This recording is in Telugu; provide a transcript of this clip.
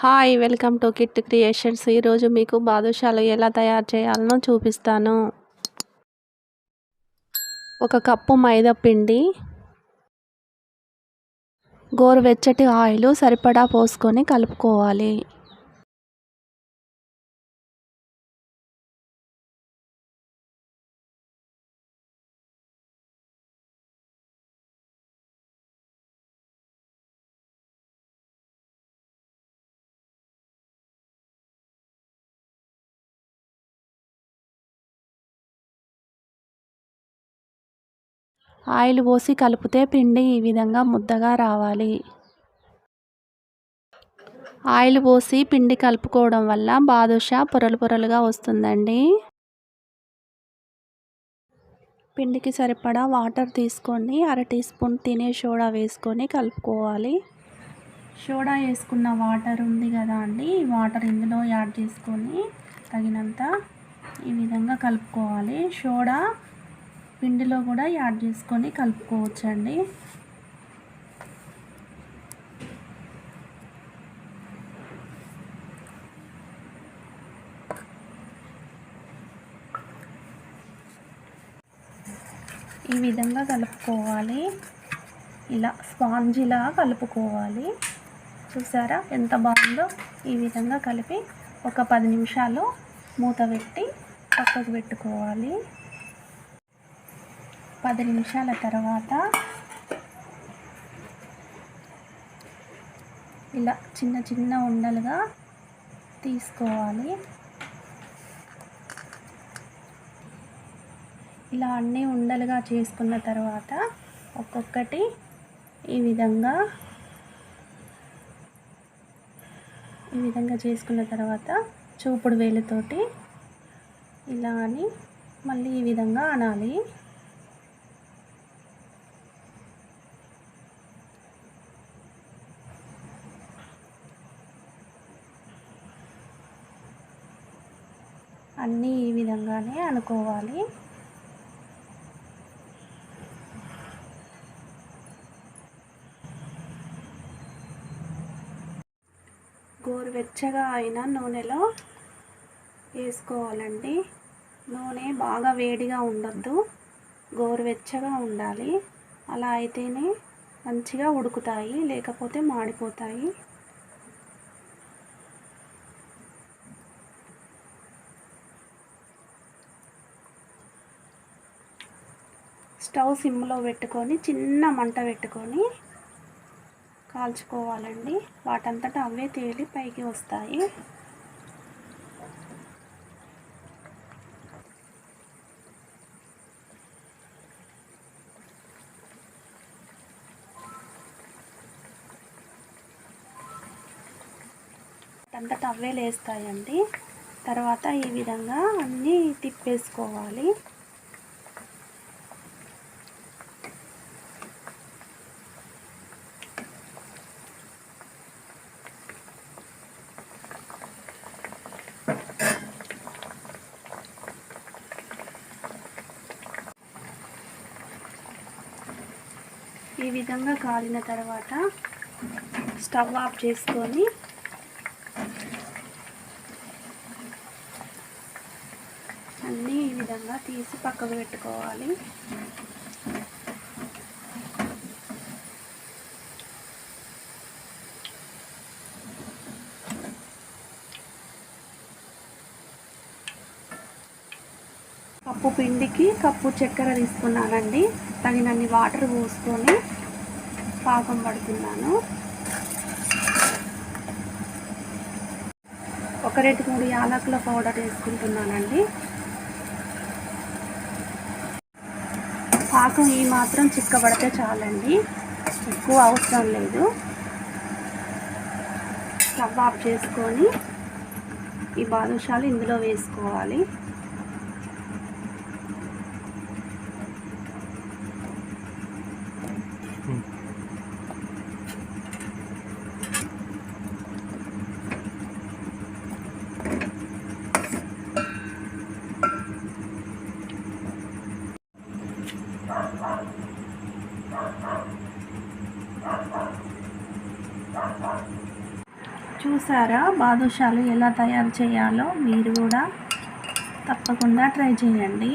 Hi welcome to kit creations. ఈరోజు మీకు బాదుషాలు ఎలా తయారు చేయాలనో చూపిస్తాను. ఒక కప్పు మైదా పిండి గోరువెచ్చటి ఆయిల్ సరిపడా పోసుకొని కలుపుకోవాలి. ఆయిల్ పోసి కలిపితే పిండి ఈ విధంగా ముద్దగా రావాలి. ఆయిల్ పోసి పిండి కలుపుకోవడం వల్ల బాదుషా పొరలు పొరలుగా వస్తుందండి. పిండికి సరిపడా వాటర్ తీసుకొని అర టీ స్పూన్ తినే సోడా వేసుకొని కలుపుకోవాలి. సోడా వేసుకున్న వాటర్ ఉంది కదా అండి వాటర్ ఇందులో యాడ్ చేసుకొని తగినంత ఈ విధంగా కలుపుకోవాలి. సోడా పిండిలో కూడా యాడ్ చేసుకొని కలుపుకోవచ్చండి. ఈ విధంగా కలుపుకోవాలి. ఇలా స్పాంజిలా కలుపుకోవాలి. చూసారా ఎంత బాగుందో? ఈ విధంగా కలిపి ఒక పది నిమిషాలు మూత పెట్టి పక్కకు పెట్టుకోవాలి. పది నిమిషాల తర్వాత ఇలా చిన్న చిన్న ఉండలుగా తీసుకోవాలి. ఇలా అన్నీ ఉండలుగా చేసుకున్న తర్వాత ఒక్కొక్కటి ఈ విధంగా ఈ విధంగా చేసుకున్న తర్వాత చూపుడు వేలుతోటి ఇలా అని మళ్ళీ ఈ విధంగా అనాలి. అన్నీ ఈ విధంగానే అనుకోవాలి. గోరువెచ్చగా అయిన నూనెలో వేసుకోవాలండి. నూనె బాగా వేడిగా ఉండొద్దు. గోరువెచ్చగా ఉండాలి. అలా అయితేనే మంచిగా ఉడుకుతాయి లేకపోతే మాడిపోతాయి. స్టవ్ సిమ్లో పెట్టుకొని చిన్న మంట పెట్టుకొని కాల్చుకోవాలండి. వాటంతటా అవే తేలి పైకి వస్తాయి. అంతటా అవే లేస్తాయండి. తర్వాత ఈ విధంగా అన్నీ తిప్పేసుకోవాలి. ఈ విధంగా కాలిన తర్వాత స్టవ్ ఆఫ్ చేసుకొని అన్నీ ఈ విధంగా తీసి పక్కకు పెట్టుకోవాలి. కప్పు పిండికి కప్పు చక్కెర తీసుకున్నానండి. తగినన్ని వాటర్ పోసుకొని పాకం పడుతున్నాను. ఒక రెండు మూడు యాలకుల పౌడర్ వేసుకుంటున్నానండి. పాకం ఈ మాత్రం చిక్కబడితే చాలండి. ఎక్కువ అవసరం లేదు. స్టవ్ ఆఫ్ చేసుకొని ఈ బాదుషాలు ఇందులో వేసుకోవాలి. చూసారా? బాదుషాలు ఎలా తయారు చేయాలో మీరు కూడా తప్పకుండా ట్రై చేయండి.